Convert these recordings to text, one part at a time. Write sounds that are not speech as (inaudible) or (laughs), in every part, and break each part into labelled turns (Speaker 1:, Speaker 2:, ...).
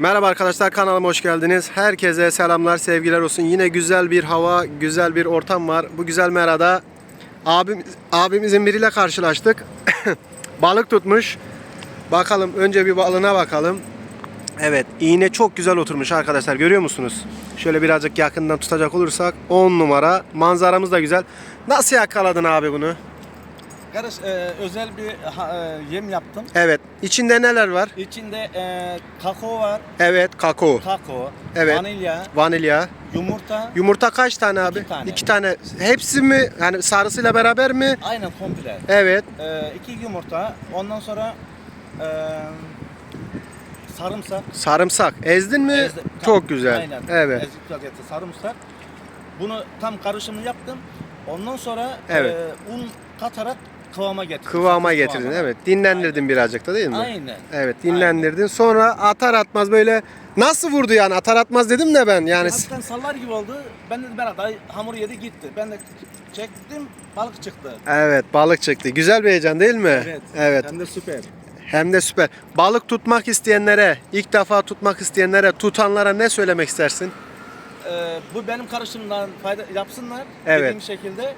Speaker 1: Merhaba arkadaşlar kanalıma hoş geldiniz. Herkese selamlar, sevgiler olsun. Yine güzel bir hava, güzel bir ortam var. Bu güzel merada abim, abimizin biriyle karşılaştık. (coughs) Balık tutmuş. Bakalım önce bir balığına bakalım. Evet iğne çok güzel oturmuş arkadaşlar görüyor musunuz? Şöyle birazcık yakından tutacak olursak 10 numara. Manzaramız da güzel. Nasıl yakaladın abi bunu?
Speaker 2: Kardeş e, özel bir ha- e, yem yaptım.
Speaker 1: Evet. içinde neler var?
Speaker 2: İçinde e, kakao var,
Speaker 1: Evet kakao,
Speaker 2: kakao,
Speaker 1: Evet.
Speaker 2: vanilya,
Speaker 1: vanilya.
Speaker 2: yumurta,
Speaker 1: Yumurta kaç tane abi?
Speaker 2: İki tane.
Speaker 1: İki tane. Hepsi mi? Yani sarısıyla beraber mi?
Speaker 2: aynen komple.
Speaker 1: Evet.
Speaker 2: E, iki yumurta, ondan sonra e, sarımsak.
Speaker 1: Sarımsak. Ezdin mi?
Speaker 2: ezdi-
Speaker 1: Çok güzel.
Speaker 2: Aynen.
Speaker 1: Evet.
Speaker 2: Vaziyette sarımsak. Bunu tam karışımını yaptım. Ondan sonra
Speaker 1: Evet.
Speaker 2: e, un katarak kıvama getirdim.
Speaker 1: Kıvama
Speaker 2: Sakız
Speaker 1: getirdin.
Speaker 2: kıvamına.
Speaker 1: Evet. Dinlendirdin birazcık da değil mi?
Speaker 2: Aynen.
Speaker 1: Evet, dinlendirdin. Sonra atar atmaz böyle nasıl vurdu yani? Atar atmaz dedim de ben. Yani
Speaker 2: Hafiften sallar gibi oldu. Ben dedim ben dayı hamur yedi gitti. Ben de çektim balık çıktı.
Speaker 1: Evet, balık çıktı. Güzel bir heyecan değil mi? Evet.
Speaker 2: Hem de süper.
Speaker 1: Hem de süper. Balık tutmak isteyenlere, ilk defa tutmak isteyenlere, tutanlara ne söylemek istersin?
Speaker 2: Ee, bu benim karışımdan fayda yapsınlar.
Speaker 1: Evet.
Speaker 2: Dediğim şekilde.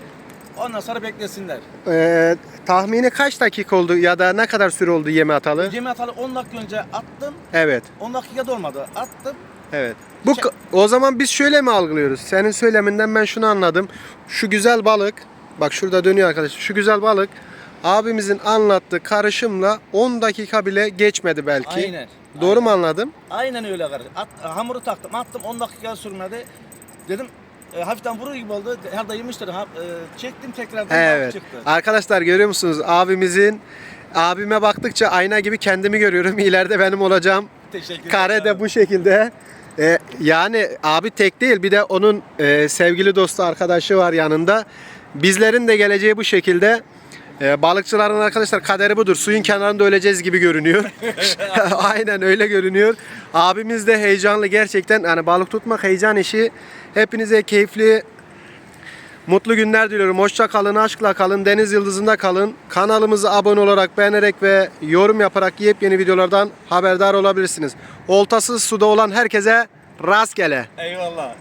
Speaker 2: Ondan sonra beklesinler.
Speaker 1: Ee, tahmini kaç dakika oldu ya da ne kadar süre oldu yeme atalı?
Speaker 2: Yemi atalı 10 dakika önce attım.
Speaker 1: Evet.
Speaker 2: 10 dakika da olmadı. Attım.
Speaker 1: Evet. Bu
Speaker 2: Şey-
Speaker 1: o zaman biz şöyle mi algılıyoruz? Senin söyleminden ben şunu anladım. Şu güzel balık, bak şurada dönüyor arkadaşlar. Şu güzel balık abimizin anlattığı karışımla 10 dakika bile geçmedi belki.
Speaker 2: Aynen.
Speaker 1: Doğru
Speaker 2: Aynen.
Speaker 1: mu anladım?
Speaker 2: Aynen öyle kardeş. At, hamuru taktım. Attım 10 dakika sürmedi. Dedim e, hafiften vurur gibi oldu. Herhalde yemiştir. Ha, e, çektim tekrardan
Speaker 1: Evet.
Speaker 2: çıktı.
Speaker 1: Arkadaşlar görüyor musunuz? Abimizin abime baktıkça ayna gibi kendimi görüyorum. (laughs) İleride benim olacağım.
Speaker 2: Teşekkür
Speaker 1: Kare de bu şekilde. Ee, yani abi tek değil bir de onun e, sevgili dostu arkadaşı var yanında. Bizlerin de geleceği bu şekilde. Ee, balıkçıların arkadaşlar kaderi budur. Suyun kenarında öleceğiz gibi görünüyor. (laughs) (laughs) Aynen öyle görünüyor. Abimiz de heyecanlı gerçekten. Yani balık tutmak heyecan işi. Hepinize keyifli Mutlu günler diliyorum. Hoşça kalın, aşkla kalın, deniz yıldızında kalın. Kanalımıza abone olarak, beğenerek ve yorum yaparak yepyeni videolardan haberdar olabilirsiniz. Oltasız suda olan herkese rastgele.
Speaker 2: Eyvallah.